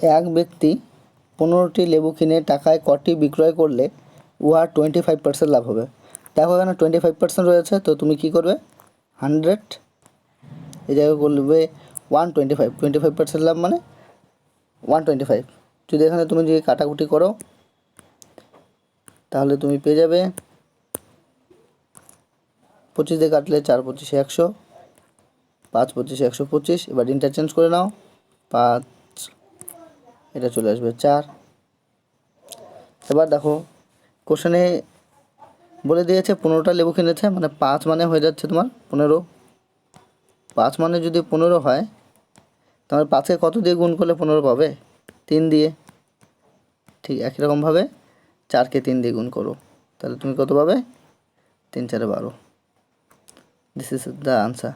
এক ব্যক্তি পনেরোটি লেবু কিনে টাকায় কটি বিক্রয় করলে উহার টোয়েন্টি ফাইভ পার্সেন্ট লাভ হবে। দেখো এখানে টোয়েন্টি ফাইভ পার্সেন্ট রয়েছে, তো তুমি কী করবে? হান্ড্রেড এই জায়গায় করবে one twenty five twenty five percent লাভ মানে ওয়ান টোয়েন্টি ফাইভ যদি এখানে তুমি যদি কাটাকুটি করো, তাহলে তুমি পেয়ে যাবে পঁচিশ দিয়ে কাটলে চার পঁচিশে একশো, পাঁচ পঁচিশে একশো পঁচিশ, এবার ইন্টারচেঞ্জ করে নাও, পাঁচ এটা চলে আসবে চার। এবার দেখো কোশ্চেনে বলে দিয়েছে পনেরোটা লেবু কিনেছে মানে পাঁচ মানে হয়ে যাচ্ছে তোমার পনেরো। পাঁচ মানে যদি পনেরো হয়, তাহলে পাঁচকে কত দিয়ে গুণ করলে পনেরো পাবে? তিন দিয়ে। ঠিক একই রকমভাবে চারকে তিন দিয়ে গুণ করো। তাহলে তুমি কত পাবে? তিন চারে বারো। This is the answer